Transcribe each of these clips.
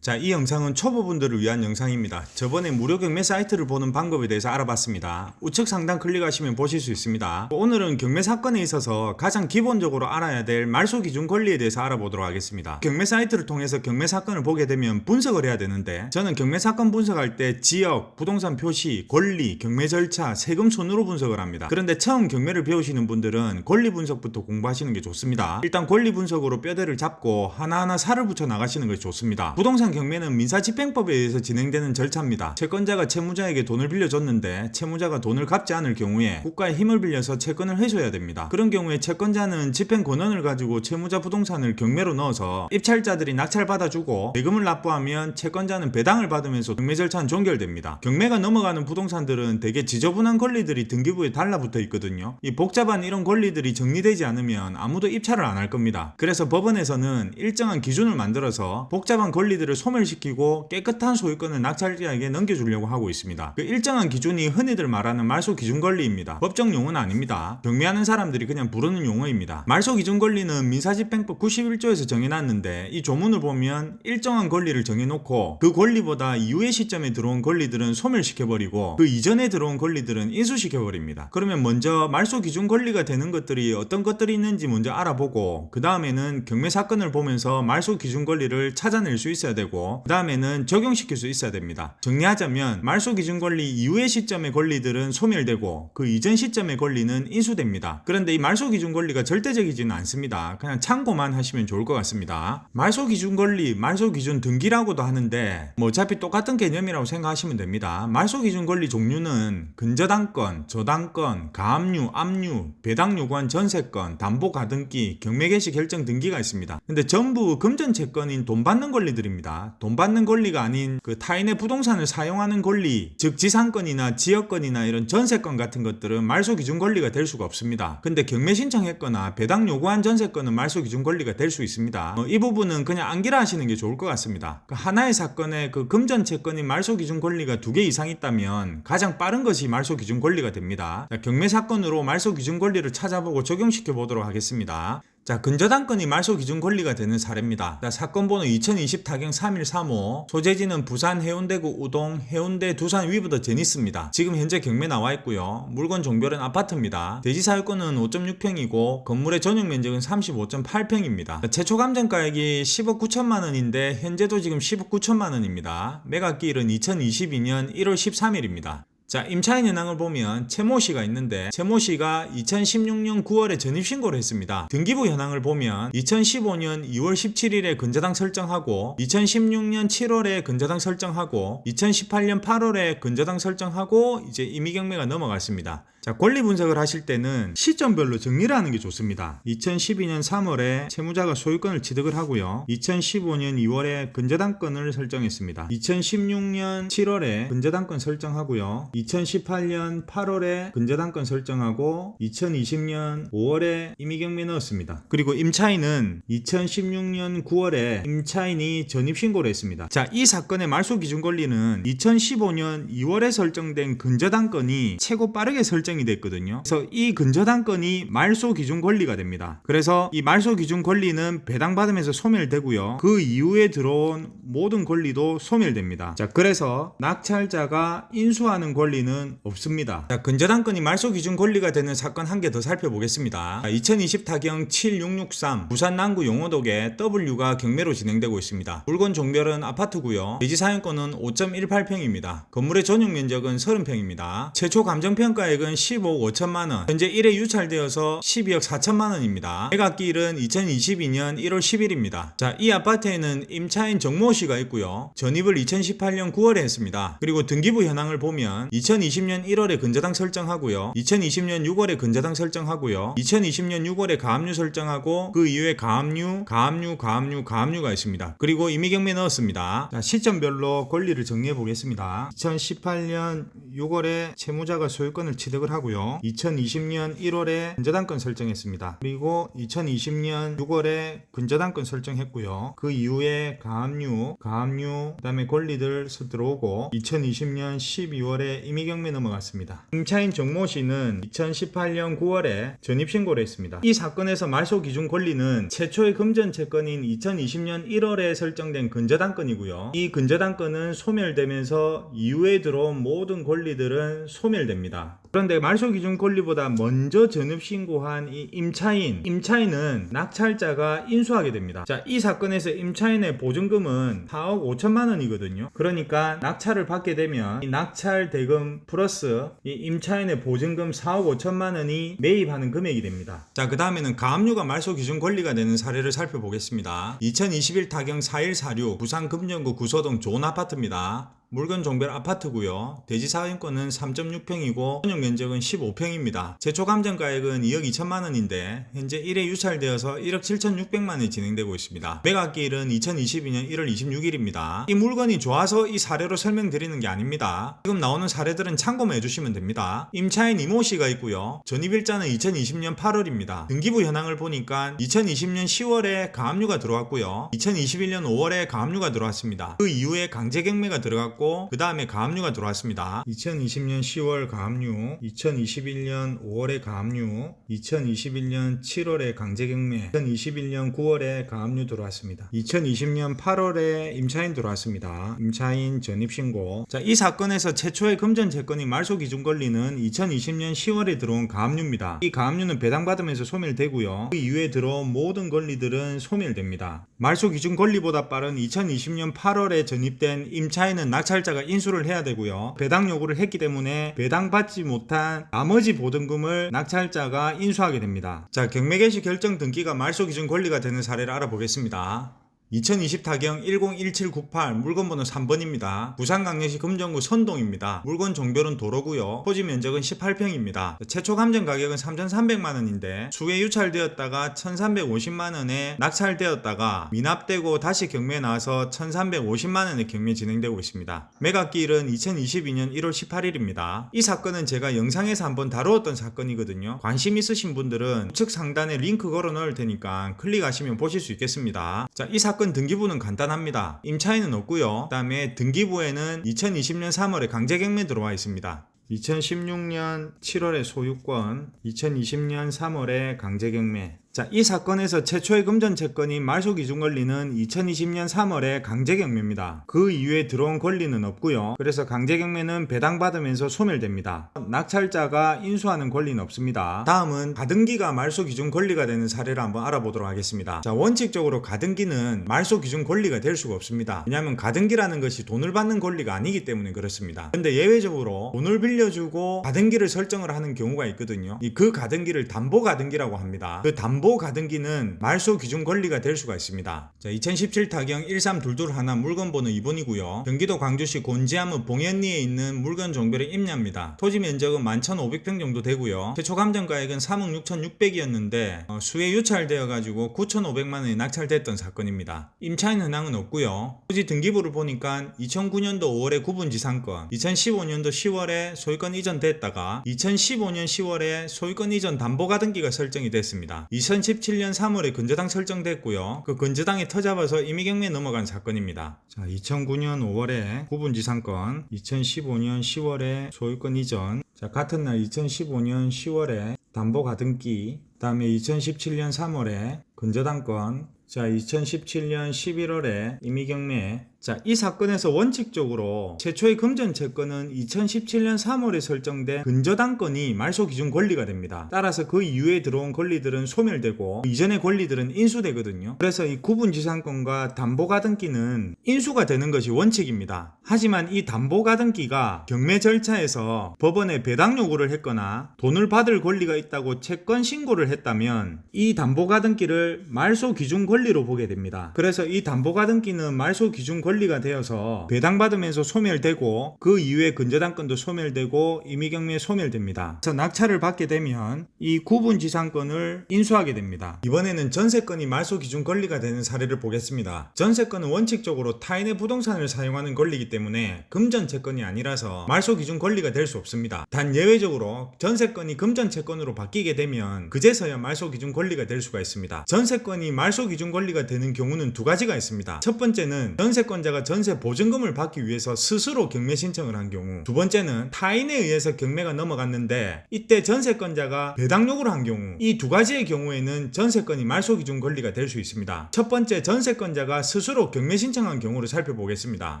자, 이 영상은 초보분들을 위한 영상입니다. 저번에 무료 경매 사이트를 보는 방법에 대해서 알아봤습니다. 우측 상단 클릭하시면 보실 수 있습니다. 오늘은 경매 사건에 있어서 가장 기본적으로 알아야 될 말소 기준 권리에 대해서 알아보도록 하겠습니다. 경매 사이트를 통해서 경매 사건을 보게 되면 분석을 해야 되는데 저는 경매 사건 분석할 때 지역, 부동산 표시, 권리, 경매 절차, 세금 순으로 분석을 합니다. 그런데 처음 경매를 배우시는 분들은 권리 분석부터 공부하시는 게 좋습니다. 일단 권리 분석으로 뼈대를 잡고 하나하나 살을 붙여 나가시는 것이 좋습니다. 부동산 경매는 민사집행법에 의해서 진행되는 절차입니다. 채권자가 채무자에게 돈을 빌려줬는데 채무자가 돈을 갚지 않을 경우에 국가의 힘을 빌려서 채권을 회수해야 됩니다. 그런 경우에 채권자는 집행 권한을 가지고 채무자 부동산을 경매로 넣어서 입찰자들이 낙찰받아주고 세금을 납부하면 채권자는 배당을 받으면서 경매 절차는 종결됩니다. 경매가 넘어가는 부동산들은 대개 지저분한 권리들이 등기부에 달라붙어 있거든요. 이 복잡한 이런 권리들이 정리되지 않으면 아무도 입찰을 안 할 겁니다. 그래서 법원에서는 일정한 기준을 만들어서 복잡한 권리들을 소멸시키고 깨끗한 소유권을 낙찰자에게 넘겨주려고 하고 있습니다. 그 일정한 기준이 흔히들 말하는 말소 기준 권리입니다. 법정 용어는 아닙니다. 경매하는 사람들이 그냥 부르는 용어입니다. 말소 기준 권리는 민사집행법 91조에서 정해놨는데 이 조문을 보면 일정한 권리를 정해놓고 그 권리보다 이후의 시점에 들어온 권리들은 소멸시켜버리고 그 이전에 들어온 권리들은 인수시켜버립니다. 그러면 먼저 말소 기준 권리가 되는 것들이 어떤 것들이 있는지 먼저 알아보고 그 다음에는 경매 사건을 보면서 말소 기준 권리를 찾아낼 수 있어야 되고 그 다음에는 적용시킬 수 있어야 됩니다. 정리하자면 말소 기준 권리 이후의 시점의 권리들은 소멸되고 그 이전 시점의 권리는 인수됩니다. 그런데 이 말소 기준 권리가 절대적이지는 않습니다. 그냥 참고만 하시면 좋을 것 같습니다. 말소 기준 권리, 말소 기준 등기라고도 하는데 뭐 어차피 똑같은 개념이라고 생각하시면 됩니다. 말소 기준 권리 종류는 근저당권, 저당권, 가압류, 압류, 배당 요구한 전세권, 담보 가등기, 경매 개시 결정 등기가 있습니다. 근데 전부 금전 채권인 돈 받는 권리들입니다. 돈 받는 권리가 아닌 그 타인의 부동산을 사용하는 권리, 즉 지상권이나 지역권이나 이런 전세권 같은 것들은 말소 기준 권리가 될 수가 없습니다. 근데 경매 신청했거나 배당 요구한 전세권은 말소 기준 권리가 될 수 있습니다. 어, 이 부분은 그냥 암기라 하시는 게 좋을 것 같습니다. 그 하나의 사건에 그 금전 채권인 말소 기준 권리가 두 개 이상 있다면 가장 빠른 것이 말소 기준 권리가 됩니다. 자, 경매 사건으로 말소 기준 권리를 찾아보고 적용시켜 보도록 하겠습니다. 자, 근저당권이 말소 기준 권리가 되는 사례입니다. 자, 사건 번호 2020 타경 3135. 소재지는 부산 해운대구 우동 해운대 두산 위브더 제니스입니다. 지금 현재 경매 나와 있고요. 물건 종별은 아파트입니다. 대지 사유권은 5.6평이고 건물의 전용 면적은 35.8평입니다. 최초 감정가액이 10억 9천만 원인데 현재도 지금 10억 9천만 원입니다. 매각기일은 2022년 1월 13일입니다. 자, 임차인 현황을 보면 최모 씨가 있는데 최모 씨가 2016년 9월에 전입 신고를 했습니다. 등기부 현황을 보면 2015년 2월 17일에 근저당 설정하고 2016년 7월에 근저당 설정하고 2018년 8월에 근저당 설정하고 이제 임의경매가 넘어갔습니다. 자, 권리 분석을 하실 때는 시점별로 정리를 하는 게 좋습니다. 2012년 3월에 채무자가 소유권을 취득을 하고요. 2015년 2월에 근저당권을 설정했습니다. 2016년 7월에 근저당권 설정하고요. 2018년 8월에 근저당권 설정하고 2020년 5월에 임의경매 넣었습니다. 그리고 임차인은 2016년 9월에 임차인이 전입신고를 했습니다. 자, 이 사건의 말소 기준 권리는 2015년 2월에 설정된 근저당권이 최고 빠르게 설정 이 됐거든요. 그래서 이 근저당권이 말소 기준 권리가 됩니다. 그래서 이 말소 기준 권리는 배당받으면서 소멸되고요. 그 이후에 들어온 모든 권리도 소멸됩니다. 자, 그래서 낙찰자가 인수하는 권리는 없습니다. 자, 근저당권이 말소 기준 권리가 되는 사건 한 개 더 살펴보겠습니다. 2020 타경 7663 부산 남구 용호동에 W가 경매로 진행되고 있습니다. 물건 종별은 아파트고요. 대지 사용권은 5.18평입니다. 건물의 전용 면적은 30평입니다. 최초 감정평가액은 15억 5천만 원. 현재 1회 유찰되어서 12억 4천만 원입니다. 매각기일은 2022년 1월 10일입니다. 자, 이 아파트에는 임차인 정모 씨가 있고요. 전입을 2018년 9월에 했습니다. 그리고 등기부 현황을 보면 2020년 1월에 근저당 설정하고요. 2020년 6월에 근저당 설정하고요. 2020년 6월에 가압류 설정하고 그 이후에 가압류, 가압류, 가압류, 가압류가 있습니다. 그리고 임의경매 넣었습니다. 자, 시점별로 권리를 정리해 보겠습니다. 2018년 6월에 채무자가 소유권을 취득을 소유를 하고요. 2020년 1월에 근저당권 설정했습니다. 그리고 2020년 6월에 근저당권 설정했고요. 그 이후에 가압류, 가압류, 그다음에 권리들 들어오고 2020년 12월에 임의경매 넘어갔습니다. 임차인 정모 씨는 2018년 9월에 전입신고를 했습니다. 이 사건에서 말소 기준 권리는 최초의 금전 채권인 2020년 1월에 설정된 근저당권이고요. 이 근저당권은 소멸되면서 이후에 들어온 모든 권리들은 소멸됩니다. 그런데 말소 기준 권리보다 먼저 전입 신고한 이 임차인, 임차인은 낙찰자가 인수하게 됩니다. 자, 이 사건에서 임차인의 보증금은 4억 5천만 원이거든요. 그러니까 낙찰을 받게 되면 이 낙찰 대금 플러스 이 임차인의 보증금 4억 5천만 원이 매입하는 금액이 됩니다. 자, 그 다음에는 가압류가 말소 기준 권리가 되는 사례를 살펴보겠습니다. 2021 타경 4146 부산 금정구 구서동 좋은 아파트입니다. 물건 종별 아파트고요. 대지 사용권은 3.6평이고 전용 면적은 15평입니다. 제초 감정가액은 2억 2천만 원인데 현재 1회 유찰되어서 1억 7,600만 원이 진행되고 있습니다. 매각기일은 2022년 1월 26일입니다. 이 물건이 좋아서 이 사례로 설명드리는 게 아닙니다. 지금 나오는 사례들은 참고만 해주시면 됩니다. 임차인 이모 씨가 있고요. 전입일자는 2020년 8월입니다. 등기부 현황을 보니까 2020년 10월에 가압류가 들어왔고요. 2021년 5월에 가압류가 들어왔습니다. 그 이후에 강제 경매가 들어갔 고 그 다음에 가압류가 들어왔습니다. 2020년 10월 가압류, 2021년 5월에 가압류, 2021년 7월에 강제 경매, 2021년 9월에 가압류 들어왔습니다. 2020년 8월에 임차인 들어왔습니다. 임차인 전입 신고. 자, 이 사건에서 최초의 금전 채권인 말소 기준 권리는 2020년 10월에 들어온 가압류입니다. 이 가압류는 배당받으면서 소멸되고요. 그 이후에 들어온 모든 권리들은 소멸됩니다. 말소 기준 권리보다 빠른 2020년 8월에 전입된 임차인은 낙 찰자가 인수를 해야 되고요. 배당 요구를 했기 때문에 배당받지 못한 나머지 보증금을 낙찰자가 인수하게 됩니다. 자, 경매 개시 결정 등기가 말소 기준 권리가 되는 사례를 알아보겠습니다. 2020 타경 101798 물건번호 3번입니다. 부산강릉시 금정구 선동입니다. 물건 종별은 도로고요. 토지 면적은 18평입니다. 최초 감정 가격은 3,300만 원인데 수에 유찰되었다가 1,350만 원에 낙찰되었다가 미납되고 다시 경매에 나와서 1,350만 원의 경매 진행되고 있습니다. 매각기일은 2022년 1월 18일입니다. 이 사건은 제가 영상에서 한번 다루었던 사건이거든요. 관심 있으신 분들은 우측 상단에 링크 걸어 놓을 테니까 클릭하시면 보실 수 있겠습니다. 자, 이 사건 등기부는 간단합니다. 임차인은 없고요. 그 다음에 등기부에는 2020년 3월에 강제 경매 들어와 있습니다. 2016년 7월에 소유권, 2020년 3월에 강제 경매. 자, 이 사건에서 최초의 금전 채권인 말소 기준 권리는 2020년 3월에 강제 경매입니다. 그 이후에 들어온 권리는 없고요. 그래서 강제 경매는 배당받으면서 소멸됩니다. 낙찰자가 인수하는 권리는 없습니다. 다음은 가등기가 말소 기준 권리가 되는 사례를 한번 알아보도록 하겠습니다. 자, 원칙적으로 가등기는 말소 기준 권리가 될 수가 없습니다. 왜냐하면 가등기라는 것이 돈을 받는 권리가 아니기 때문에 그렇습니다. 근데 예외적으로 돈을 빌려주고 가등기를 설정을 하는 경우가 있거든요. 이 그 가등기를 담보 가등기라고 합니다. 그 담보 가등기는 말소 기준 권리가 될 수가 있습니다. 자, 2017 타경 13221 물건 번호 2번이고요. 경기도 광주시 곤지암읍 봉현리에 있는 물건 종별의 임야입니다. 토지 면적은 11,500평 정도 되고요. 최초 감정 가액은 3억 6,600이었는데 어, 수에 유찰되어 가지고 9,500만 원이 낙찰됐던 사건입니다. 임차인 현황은 없고요. 토지 등기부를 보니까 2009년도 5월에 구분지상권, 2015년도 10월에 소유권 이전됐다가 2015년 10월에 소유권 이전 담보가등기가 설정이 됐습니다. 2017년 3월에 근저당 설정됐고요. 그 근저당이 터잡아서 임의경매에 넘어간 사건입니다. 자, 2009년 5월에 구분지상권, 2015년 10월에 소유권 이전, 자, 같은 날 2015년 10월에 담보 가등기, 그 다음에 2017년 3월에 근저당권, 자, 2017년 11월에 임의경매. 자, 이 사건에서 원칙적으로 최초의 금전 채권은 2017년 3월에 설정된 근저당권이 말소 기준 권리가 됩니다. 따라서 그 이후에 들어온 권리들은 소멸되고 이전의 권리들은 인수되거든요. 그래서 이 구분지상권과 담보가등기는 인수가 되는 것이 원칙입니다. 하지만 이 담보가등기가 경매 절차에서 법원에 배당 요구를 했거나 돈을 받을 권리가 있다고 채권 신고를 했다면 이 담보가등기를 말소 기준 권리 권리로 보게 됩니다. 그래서 이 담보가등기는 말소 기준 권리가 되어서 배당받으면서 소멸되고 그 이후에 근저당권도 소멸되고 임의경매 소멸됩니다. 그래서 낙찰을 받게 되면 이 구분지상권을 인수하게 됩니다. 이번에는 전세권이 말소 기준 권리가 되는 사례를 보겠습니다. 전세권은 원칙적으로 타인의 부동산을 사용하는 권리이기 때문에 금전채권이 아니라서 말소 기준 권리가 될 수 없습니다. 단 예외적으로 전세권이 금전채권으로 바뀌게 되면 그제서야 말소 기준 권리가 될 수가 있습니다. 전세권이 말소 기준 권리가 되는 경우는 두 가지가 있습니다. 첫 번째는 전세권자가 전세 보증금을 받기 위해서 스스로 경매 신청을 한 경우, 두 번째는 타인에 의해서 경매가 넘어갔는데 이때 전세권자가 배당 요구를 한 경우, 이 두 가지의 경우에는 전세권이 말소 기준 권리가 될 수 있습니다. 첫 번째 전세권자가 스스로 경매 신청한 경우를 살펴보겠습니다.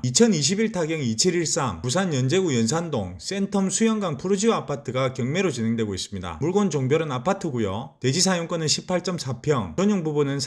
2021 타경 2713 부산 연제구 연산동 센텀 수영강 푸르지오 아파트가 경매로 진행되고 있습니다. 물건 종별은 아파트고요. 대지 사용권은 18.4평, 전용 부분은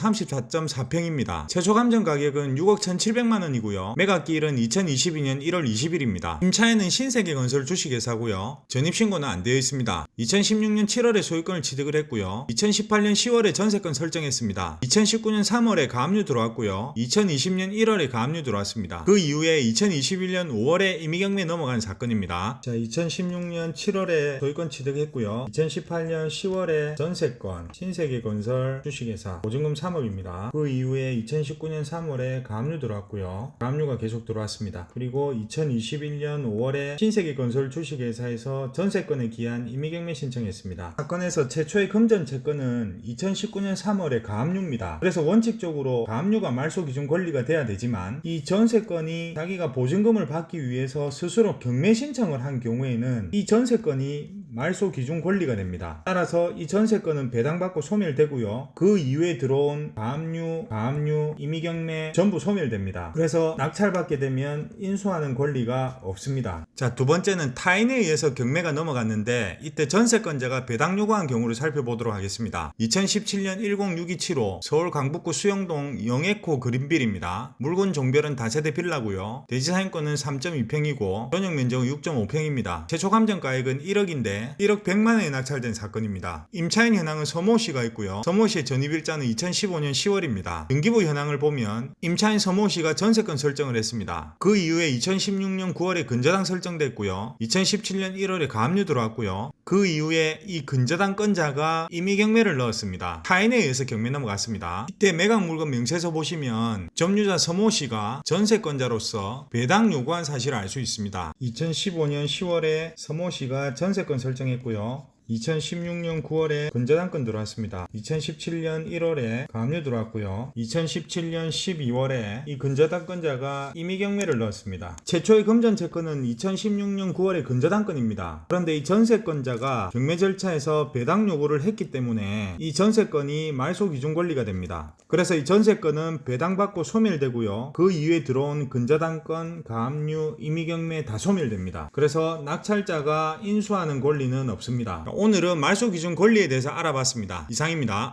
34.4평입니다. 최초 감정 가격은 6억 1,700만 원이고요. 매각기일은 2022년 1월 20일입니다. 임차인은 신세계 건설 주식회사고요. 전입 신고는 안 되어 있습니다. 2016년 7월에 소유권을 취득을 했고요. 2018년 10월에 전세권 설정했습니다. 2019년 3월에 가압류 들어왔고요. 2020년 1월에 가압류 들어왔습니다. 그 이후에 2021년 5월에 임의경매 넘어간 사건입니다. 자, 2016년 7월에 소유권 취득했고요. 2018년 10월에 전세권 신세계 건설 주식회사 보증금 3억입니다. 그 이후에 2019년 3월에 가압류 들어왔고요. 가압류가 계속 들어왔습니다. 그리고 2021년 5월에 신세계 건설 주식회사에서 전세권에 기한 임의경매 신청했습니다. 사건에서 최초의 금전 채권은 2019년 3월에 가압류입니다. 그래서 원칙적으로 가압류가 말소 기준 권리가 돼야 되지만 이 전세권이 자기가 보증금을 받기 위해서 스스로 경매 신청을 한 경우에는 이 전세권이 말소 기준 권리가 됩니다. 따라서 이 전세권은 배당받고 소멸되고요. 그 이후에 들어온 가압류, 가압류, 임의경매 전부 소멸됩니다. 그래서 낙찰받게 되면 인수하는 권리가 없습니다. 자, 두 번째는 타인에 의해서 경매가 넘어갔는데 이때 전세권자가 배당 요구한 경우를 살펴보도록 하겠습니다. 2017년 106275 서울 강북구 수영동 영에코 그린빌입니다. 물건 종별은 다세대 빌라고요. 대지 사용권은 3.2평이고 전용 면적은 6.5평입니다. 최초 감정 가액은 1억인데 1억 100만 원에 낙찰된 사건입니다. 임차인 현황은 서모 씨가 있고요. 서모 씨의 전입일자는 2015년 10월입니다. 등기부 현황을 보면 임차인 서모 씨가 전세권 설정을 했습니다. 그 이후에 2016년 9월에 근저당 설정됐고요. 2017년 1월에 가압류 들어왔고요. 그 이후에 이 근저당 건자가 임의 경매를 넣었습니다. 타인에 의해서 경매 넘어갔습니다. 이때 매각 물건 명세서 보시면 점유자 서모 씨가 전세권자로서 배당 요구한 사실을 알 수 있습니다. 2015년 10월에 서모 씨가 전세권 설정했고요. 2016년 9월에 근저당권 들어왔습니다. 2017년 1월에 가압류 들어왔고요. 2017년 12월에 이 근저당권자가 임의 경매를 넣었습니다. 최초의 금전 채권은 2016년 9월에 근저당권입니다. 그런데 이 전세권자가 경매 절차에서 배당 요구를 했기 때문에 이 전세권이 말소 기준 권리가 됩니다. 그래서 이 전세권은 배당받고 소멸되고요. 그 이후에 들어온 근저당권, 가압류, 임의 경매 다 소멸됩니다. 그래서 낙찰자가 인수하는 권리는 없습니다. 오늘은 말소 기준 권리에 대해서 알아봤습니다. 이상입니다.